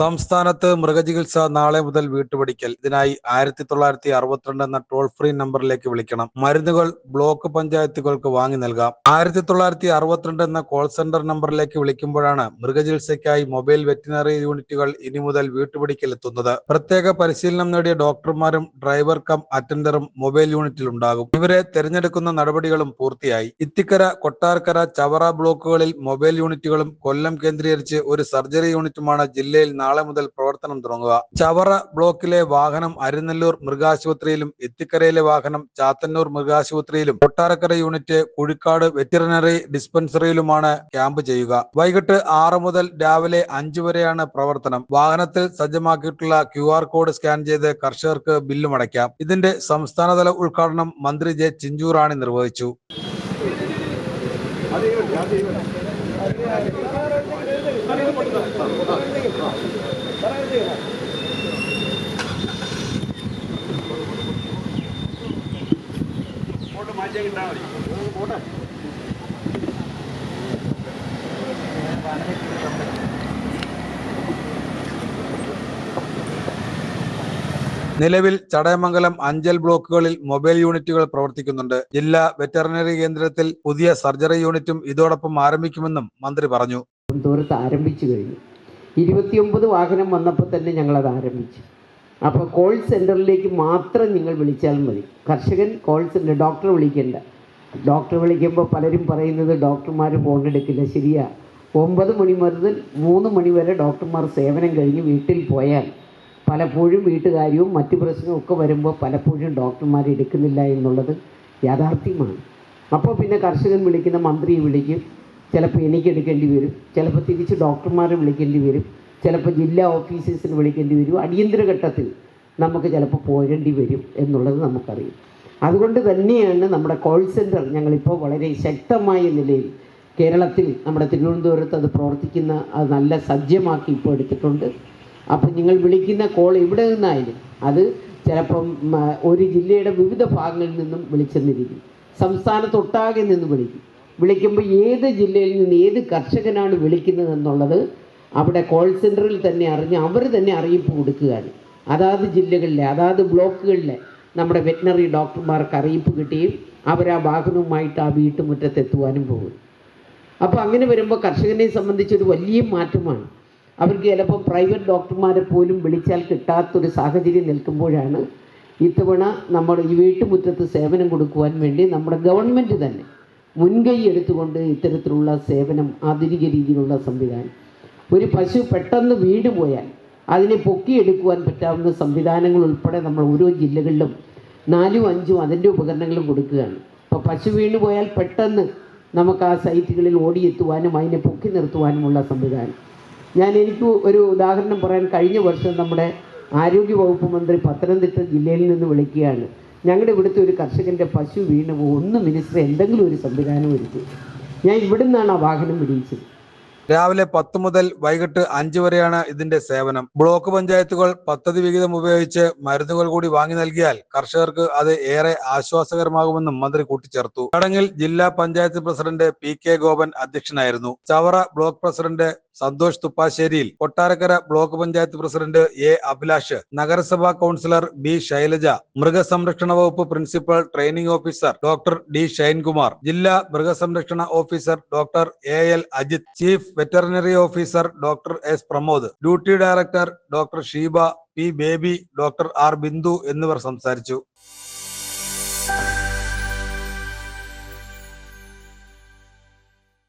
സംസ്ഥാനത്ത് മൃഗചികിത്സ നാളെ മുതൽ വീട്ടുപടിക്കൽ. ഇതിനായി ആയിരത്തി തൊള്ളായിരത്തി അറുപത്തിരണ്ട് എന്ന ടോൾ ഫ്രീ നമ്പറിലേക്ക് വിളിക്കണം. മരുന്നുകൾ ബ്ലോക്ക് പഞ്ചായത്തുകൾക്ക് വാങ്ങി നൽകാം. ആയിരത്തി തൊള്ളായിരത്തി അറുപത്തിരണ്ട് എന്ന കോൾ സെന്റർ നമ്പറിലേക്ക് വിളിക്കുമ്പോഴാണ് മൃഗചികിത്സയ്ക്കായി മൊബൈൽ വെറ്റിനറി യൂണിറ്റുകൾ ഇനി മുതൽ വീട്ടുപടിക്കൽ എത്തുന്നത്. പ്രത്യേക പരിശീലനം നേടിയ ഡോക്ടർമാരും ഡ്രൈവർ കം അറ്റൻഡറും മൊബൈൽ യൂണിറ്റിൽ ഉണ്ടാകും. ഇവരെ തെരഞ്ഞെടുക്കുന്ന നടപടികളും പൂർത്തിയായി. ഇത്തിക്കര കൊട്ടാർക്കര ചവറ ബ്ലോക്കുകളിൽ മൊബൈൽ യൂണിറ്റുകളും കൊല്ലം കേന്ദ്രീകരിച്ച് ഒരു സർജറി യൂണിറ്റുമാണ് ജില്ലയിൽ നാളെ മുതൽ പ്രവർത്തനം തുടങ്ങുക. ചവറ ബ്ലോക്കിലെ വാഹനം അരിനെല്ലൂർ മൃഗാശുപത്രിയിലും എത്തിക്കരയിലെ വാഹനം ചാത്തന്നൂർ മൃഗാശുപത്രിയിലും കൊട്ടാരക്കര യൂണിറ്റ് കുഴിക്കാട് വെറ്റിറിനറി ഡിസ്പെൻസറിയിലുമാണ് ക്യാമ്പ് ചെയ്യുക. വൈകിട്ട് ആറ് മുതൽ രാവിലെ അഞ്ചു വരെയാണ് പ്രവർത്തനം. വാഹനത്തിൽ സജ്ജമാക്കിയിട്ടുള്ള ക്യു കോഡ് സ്കാൻ ചെയ്ത് കർഷകർക്ക് ബില്ലും അടയ്ക്കാം. ഇതിന്റെ സംസ്ഥാനതല ഉദ്ഘാടനം മന്ത്രി ജെ ചിഞ്ചൂറാണി നിർവഹിച്ചു. നിലവിൽ ചടയമംഗലം അഞ്ചൽ ബ്ലോക്കുകളിൽ മൊബൈൽ യൂണിറ്റുകൾ പ്രവർത്തിക്കുന്നുണ്ട്. ജില്ലാ വെറ്ററിനറി കേന്ദ്രത്തിൽ പുതിയ സർജറി യൂണിറ്റും ഇതോടൊപ്പം ആരംഭിക്കുമെന്നും മന്ത്രി പറഞ്ഞു. ആരംഭിച്ചു കഴിഞ്ഞു. ഇരുപത്തിയൊമ്പത് വാഹനം വന്നപ്പോൾ തന്നെ ഞങ്ങളത് ആരംഭിച്ചു. അപ്പോൾ കോൾ സെന്ററിലേക്ക് മാത്രം നിങ്ങൾ വിളിച്ചാൽ മതി. കർഷകൻ കോൾ സെന്റർ ഡോക്ടർ വിളിക്കേണ്ട. ഡോക്ടർ വിളിക്കുമ്പോൾ പലരും പറയുന്നത് ഡോക്ടർമാർ ഫോൺ എടുക്കില്ല ശരിയാ. ഒമ്പത് മണി മുതൽ മൂന്ന് മണി വരെ ഡോക്ടർമാർ സേവനം കഴിഞ്ഞ് വീട്ടിൽ പോയാൽ പലപ്പോഴും വീട്ടുകാര്യവും മറ്റു പ്രശ്നവും ഒക്കെ വരുമ്പോൾ പലപ്പോഴും ഡോക്ടർമാർ എടുക്കുന്നില്ല എന്നുള്ളത് യാഥാർത്ഥ്യമാണ്. അപ്പോൾ പിന്നെ കർഷകൻ വിളിക്കുന്ന മന്ത്രിയെ വിളിക്കും. ചിലപ്പോൾ എനിക്ക് എടുക്കേണ്ടി വരും. ചിലപ്പോൾ തിരിച്ച് ഡോക്ടർമാരെ വിളിക്കേണ്ടി വരും. ചിലപ്പോൾ ജില്ലാ ഓഫീസേഴ്സിന് വിളിക്കേണ്ടി വരും. അടിയന്തര ഘട്ടത്തിൽ നമുക്ക് ചിലപ്പോൾ പോരേണ്ടി വരും എന്നുള്ളത് നമുക്കറിയാം. അതുകൊണ്ട് തന്നെയാണ് നമ്മുടെ കോൾ സെന്റർ ഞങ്ങളിപ്പോൾ വളരെ ശക്തമായ നിലയിൽ കേരളത്തിൽ നമ്മുടെ തിരുവനന്തപുരത്ത് അത് പ്രവർത്തിക്കുന്ന അത് നല്ല സജ്ജമാക്കി ഇപ്പോൾ എടുത്തിട്ടുണ്ട്. അപ്പം നിങ്ങൾ വിളിക്കുന്ന കോൾ എവിടെ നിന്നായാലും അത് ചിലപ്പം ഒരു ജില്ലയുടെ വിവിധ ഭാഗങ്ങളിൽ നിന്നും വിളിച്ചെന്നിരിക്കും. സംസ്ഥാനത്തൊട്ടാകെ നിന്ന് വിളിക്കും. വിളിക്കുമ്പോൾ ഏത് ജില്ലയിൽ നിന്ന് ഏത് കർഷകനാണ് വിളിക്കുന്നത് എന്നുള്ളത് അവിടെ കോൾ സെന്ററിൽ തന്നെ അറിഞ്ഞ് അവർ തന്നെ അറിയിപ്പ് കൊടുക്കുകയാണ്. അതാത് ജില്ലകളിലെ അതാത് ബ്ലോക്കുകളിലെ നമ്മുടെ വെറ്റിനറി ഡോക്ടർമാർക്ക് അറിയിപ്പ് കിട്ടുകയും അവർ ആ വാഹനവുമായിട്ട് ആ വീട്ടുമുറ്റത്ത് എത്തുവാനും പോകും. അപ്പോൾ അങ്ങനെ വരുമ്പോൾ കർഷകനെ സംബന്ധിച്ചൊരു വലിയ മാറ്റമാണ്. അവർക്ക് ചിലപ്പോൾ പ്രൈവറ്റ് ഡോക്ടർമാരെ പോലും വിളിച്ചാൽ കിട്ടാത്തൊരു സാഹചര്യം നിൽക്കുമ്പോഴാണ് ഇത്തവണ നമ്മൾ ഈ വീട്ടുമുറ്റത്ത് സേവനം കൊടുക്കുവാൻ വേണ്ടി നമ്മുടെ ഗവൺമെന്റ് തന്നെ മുൻകൈ എടുത്തുകൊണ്ട് ഇത്തരത്തിലുള്ള സേവനം ആധുനിക രീതിയിലുള്ള സംവിധാനം. ഒരു പശു പെട്ടെന്ന് വീട് പോയാൽ അതിനെ പൊക്കിയെടുക്കുവാൻ പറ്റാവുന്ന സംവിധാനങ്ങൾ ഉൾപ്പെടെ നമ്മൾ ഓരോ ജില്ലകളിലും നാലും അഞ്ചും അതിന്റെ ഉപകരണങ്ങളും കൊടുക്കുകയാണ്. അപ്പോൾ പശു വീണ് പോയാൽ പെട്ടെന്ന് നമുക്ക് ആ സൈറ്റുകളിൽ ഓടിയെത്തുവാനും അതിനെ പൊക്കി നിർത്തുവാനുമുള്ള സംവിധാനം. ഞാൻ എനിക്ക് ഒരു ഉദാഹരണം പറയാൻ കഴിഞ്ഞ വർഷം നമ്മുടെ ആരോഗ്യ വകുപ്പ് മന്ത്രി പത്തനംതിട്ട ജില്ലയിൽ നിന്ന് വിളിക്കുകയാണ്. ഞങ്ങളുടെ ഇവിടുത്തെ ഒരു കർഷകന്റെ പശു വീണ് ഒന്ന് മിനിസ്റ്റർ എന്തെങ്കിലും ഒരു സംവിധാനം ഒരുക്കി. ഞാൻ ഇവിടെ നിന്നാണ് ആ വാഹനം വിടിയിച്ചത്. രാവിലെ പത്ത് മുതൽ വൈകിട്ട് അഞ്ച് വരെയാണ് ഇതിന്റെ സേവനം. ബ്ലോക്ക് പഞ്ചായത്തുകൾ പദ്ധതി വിഹിതം ഉപയോഗിച്ച് മരുന്നുകൾ കൂടി വാങ്ങി നൽകിയാൽ കർഷകർക്ക് അത് ഏറെ ആശ്വാസകരമാകുമെന്നും മന്ത്രി കൂട്ടിച്ചേർത്തു. ചടങ്ങിൽ ജില്ലാ panchayat president P K Gopan അധ്യക്ഷനായിരുന്നു. Chavara block president Santhosh തുപ്പാശ്ശേരിയിൽ Kottarakkara block panchayat president A Abhilash നഗരസഭാ കൌൺസിലർ ബി ശൈലജ മൃഗസംരക്ഷണ വകുപ്പ് principal training officer doctor D Shinekumar ജില്ലാ മൃഗസംരക്ഷണ officer doctor A L Ajith chief veterinary officer doctor S Pramod duty director doctor Sheeba P Baby doctor R Bindu എന്നിവർ സംസാരിച്ചു.